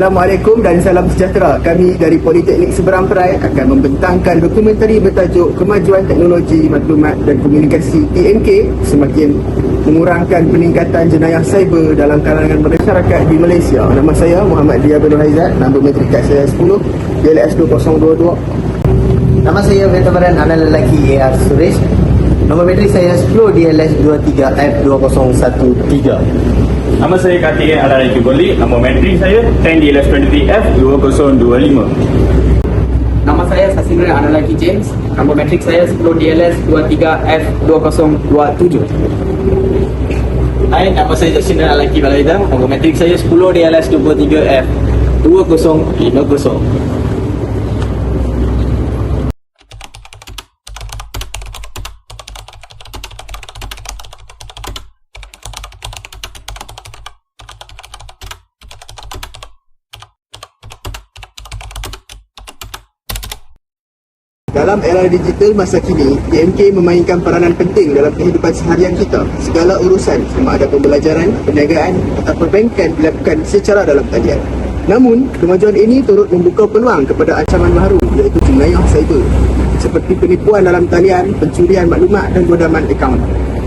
Assalamualaikum dan salam sejahtera. Kami dari Politeknik Seberang Perai akan membentangkan dokumentari bertajuk Kemajuan Teknologi Maklumat dan Komunikasi TMK semakin mengurangkan peningkatan jenayah cyber dalam kalangan masyarakat di Malaysia. Nama saya Muhammad Dia bin Haizat, nombor metrik saya 10, DLS 2022. Nama saya veteran anak lelaki AR Suresh. Nombor metrik saya 10 DLS 23F2013. Nama saya Kartikeyan Alaraki Boli, nombor metrik saya 10 DLS 23F 2025. Nama saya Sasindra Analaki James. Nombor metrik saya 10 DLS 23F2027. Hai, nama saya Jacinda Alaki Balaidam. Nombor metrik saya 10 Dalam era digital masa kini, TMK memainkan peranan penting dalam kehidupan seharian kita. Segala urusan sama ada pembelajaran, perniagaan atau perbankan dilakukan secara dalam talian. Namun, kemajuan ini turut membuka peluang kepada ancaman baru iaitu jenayah cyber seperti penipuan dalam talian, pencurian maklumat dan godaman akaun.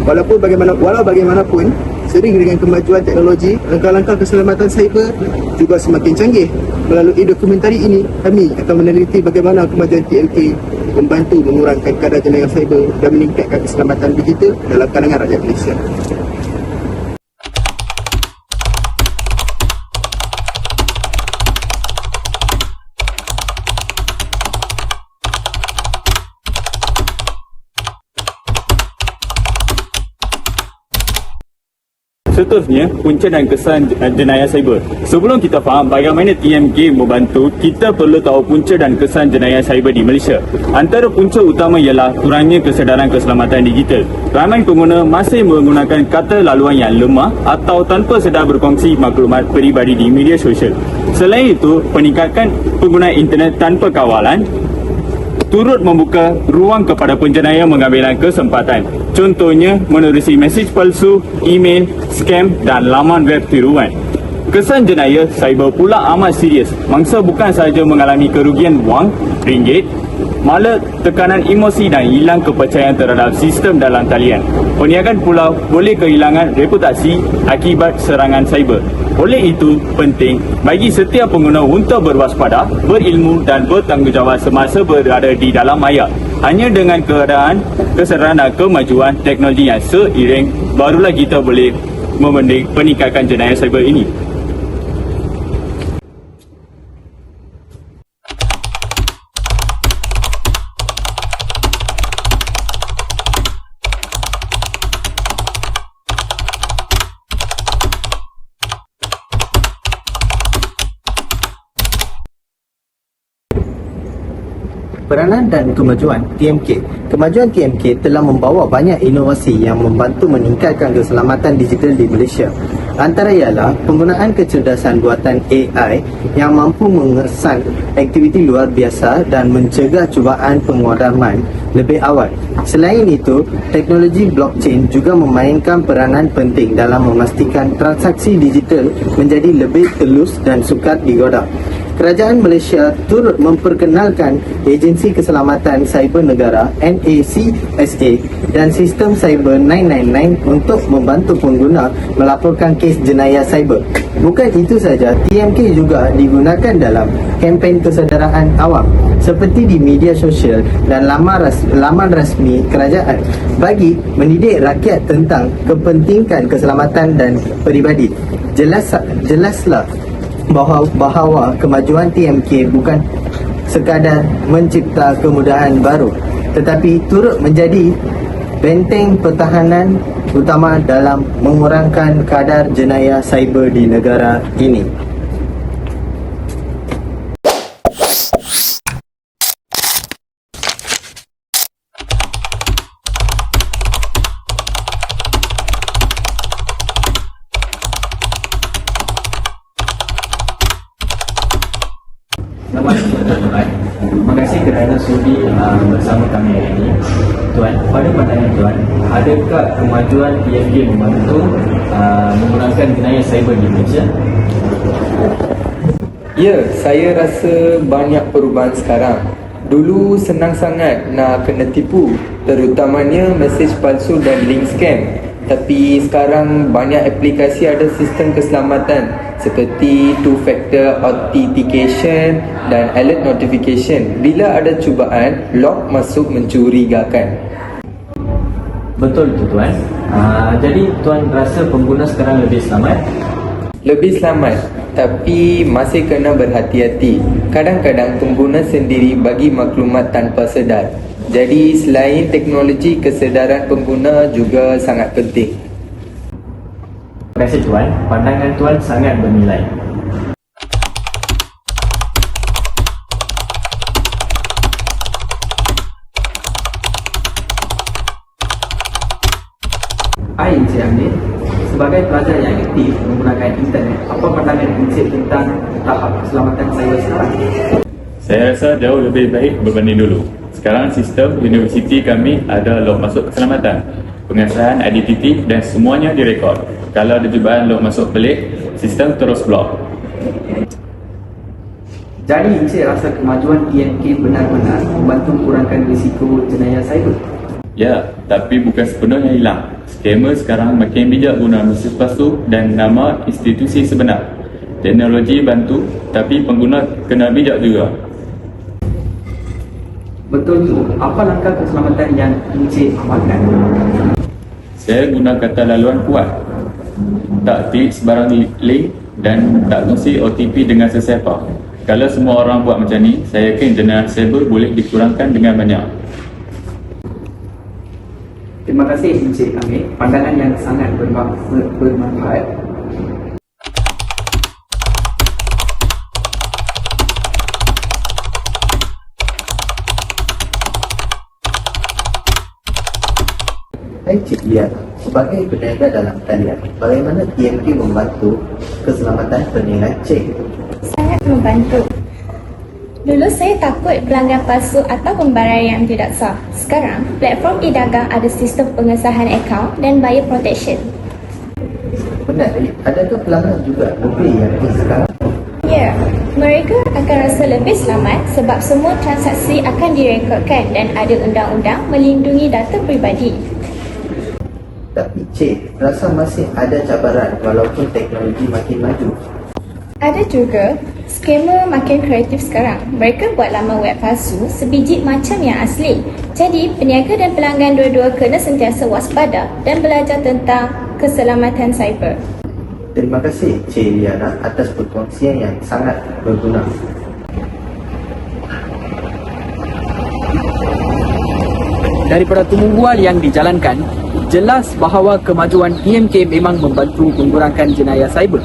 Walaupun bagaimana walau bagaimanapun, sering dengan kemajuan teknologi, langkah-langkah keselamatan cyber juga semakin canggih. Melalui dokumentari ini, kami akan meneliti bagaimana kemajuan TMK membantu mengurangkan kadar jenayah cyber dan meningkatkan keselamatan digital dalam kalangan rakyat Malaysia. Seterusnya, punca dan kesan jenayah cyber. Sebelum kita faham bagaimana TMK membantu, kita perlu tahu punca dan kesan jenayah cyber di Malaysia. Antara punca utama ialah kurangnya kesedaran keselamatan digital. Ramai pengguna masih menggunakan kata laluan yang lemah atau tanpa sedar berkongsi maklumat peribadi di media sosial. Selain itu, peningkatan penggunaan internet tanpa kawalan turut membuka ruang kepada penjenayah mengambil kesempatan. Contohnya, menerusi mesej palsu, email, scam dan laman web tiruan. Kesan jenayah cyber pula amat serius. Mangsa bukan sahaja mengalami kerugian wang, ringgit, malah tekanan emosi dan hilang kepercayaan terhadap sistem dalam talian. Peniagaan pula boleh kehilangan reputasi akibat serangan cyber. Oleh itu, penting bagi setiap pengguna untuk berwaspada, berilmu dan bertanggungjawab semasa berada di dalam maya. Hanya dengan keadaan kesedaran dan kemajuan teknologi yang seiring, barulah kita boleh peningkatan jenayah cyber ini. Peranan dan kemajuan TMK Kemajuan TMK telah membawa banyak inovasi yang membantu meningkatkan keselamatan digital di Malaysia. Antara ialah penggunaan kecerdasan buatan AI yang mampu mengesan aktiviti luar biasa dan mencegah cubaan penguadaman lebih awal. Selain itu, teknologi blockchain juga memainkan peranan penting dalam memastikan transaksi digital menjadi lebih telus dan sukar digoda. Kerajaan Malaysia turut memperkenalkan Agensi Keselamatan Cyber Negara NACSA dan Sistem Cyber 999 untuk membantu pengguna melaporkan kes jenayah cyber. Bukan itu saja, TMK juga digunakan dalam kempen kesedaraan awam seperti di media sosial dan laman, ras, laman rasmi kerajaan bagi mendidik rakyat tentang kepentingan keselamatan dan peribadi. Jelas jelaslah bahawa, bahawa kemajuan TMK bukan sekadar mencipta kemudahan baru tetapi turut menjadi benteng pertahanan utama dalam mengurangkan kadar jenayah cyber di negara ini. Selamat tuan-tuan. Terima kasih kerana sudi uh, bersama kami hari ini. Tuan, pada pandangan tuan, adakah kemajuan PFD membantu uh, mengurangkan jenayah cyber di Malaysia? Ya, saya rasa banyak perubahan sekarang. Dulu senang sangat nak kena tipu, terutamanya mesej palsu dan link scam. Tapi sekarang banyak aplikasi ada sistem keselamatan seperti two factor authentication dan alert notification. Bila ada cubaan, lock masuk mencurigakan. Betul tu tuan. Uh, jadi tuan rasa pengguna sekarang lebih selamat? Lebih selamat, tapi masih kena berhati-hati. Kadang-kadang pengguna sendiri bagi maklumat tanpa sedar. Jadi selain teknologi, kesedaran pengguna juga sangat penting. Terima kasih tuan. Pandangan tuan sangat bernilai. Hai Encik Amir Sebagai pelajar yang aktif menggunakan internet Apa pandangan Encik tentang tahap keselamatan cyber sekarang? Saya rasa jauh lebih baik berbanding dulu. Sekarang sistem universiti kami ada log masuk keselamatan, pengesahan identiti dan semuanya direkod. Kalau ada cubaan log masuk pelik, sistem terus blok. Jadi Encik rasa kemajuan TMK benar-benar membantu kurangkan risiko jenayah cyber? Ya, tapi bukan sepenuhnya hilang. Skamer sekarang makin bijak guna mesej palsu dan nama institusi sebenar. Teknologi bantu, tapi pengguna kena bijak juga. Betul tu, apa langkah keselamatan yang Encik amalkan? Saya guna kata laluan kuat. Tak klik sebarang link dan tak kongsi OTP dengan sesiapa. Kalau semua orang buat macam ni, saya yakin jenayah cyber boleh dikurangkan dengan banyak. Terima kasih Encik Amir, pandangan yang sangat berma- ber- bermanfaat. Lia, sebagai peniaga dalam talian, bagaimana TMK membantu keselamatan peniaga cek? Sangat membantu. Dulu saya takut pelanggan palsu atau pembayaran yang tidak sah. Sekarang, platform e-dagang ada sistem pengesahan akaun dan buyer protection. Menarik, adakah pelanggan juga lebih yakin sekarang? Ya, mereka akan rasa lebih selamat sebab semua transaksi akan direkodkan dan ada undang-undang melindungi data peribadi. Cik, rasa masih ada cabaran walaupun teknologi makin maju. Ada juga, skamer makin kreatif sekarang. Mereka buat laman web palsu sebiji macam yang asli. Jadi, peniaga dan pelanggan dua-dua kena sentiasa waspada dan belajar tentang keselamatan cyber. Terima kasih Cik Liana atas perkongsian yang sangat berguna. Daripada tumbuhan yang dijalankan, jelas bahawa kemajuan TMK memang membantu mengurangkan jenayah cyber.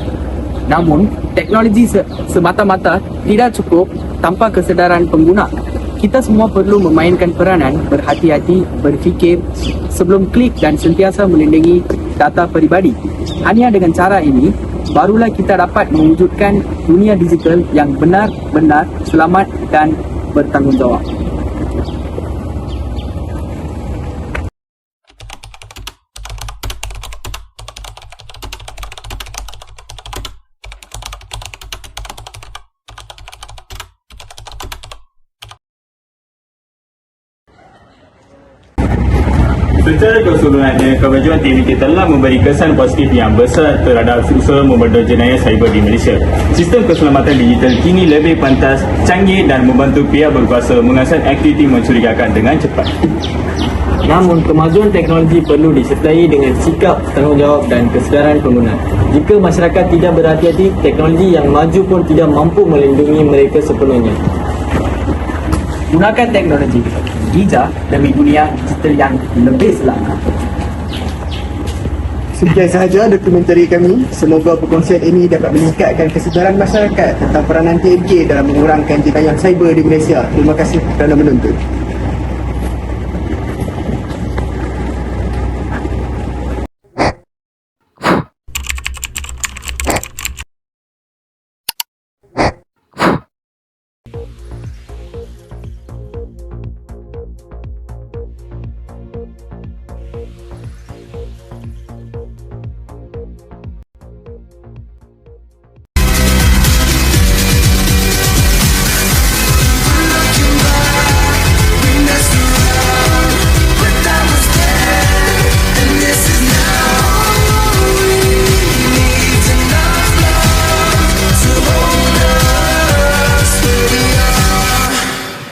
Namun, teknologi se- semata-mata tidak cukup tanpa kesedaran pengguna. Kita semua perlu memainkan peranan berhati-hati, berfikir sebelum klik dan sentiasa melindungi data peribadi. Hanya dengan cara ini, barulah kita dapat mewujudkan dunia digital yang benar-benar selamat dan bertanggungjawab. Secara keseluruhannya, kemajuan TMK telah memberi kesan positif yang besar terhadap usaha membedul jenayah cyber di Malaysia. Sistem keselamatan digital kini lebih pantas, canggih dan membantu pihak berkuasa mengasah aktiviti mencurigakan dengan cepat. Namun, kemajuan teknologi perlu disertai dengan sikap tanggungjawab dan kesedaran pengguna. Jika masyarakat tidak berhati-hati, teknologi yang maju pun tidak mampu melindungi mereka sepenuhnya. Gunakan teknologi bijak demi dunia digital yang lebih selamat. Sekian sahaja dokumentari kami. Semoga perkongsian ini dapat meningkatkan kesedaran masyarakat tentang peranan TMK dalam mengurangkan jenayah cyber di Malaysia. Terima kasih kerana menonton.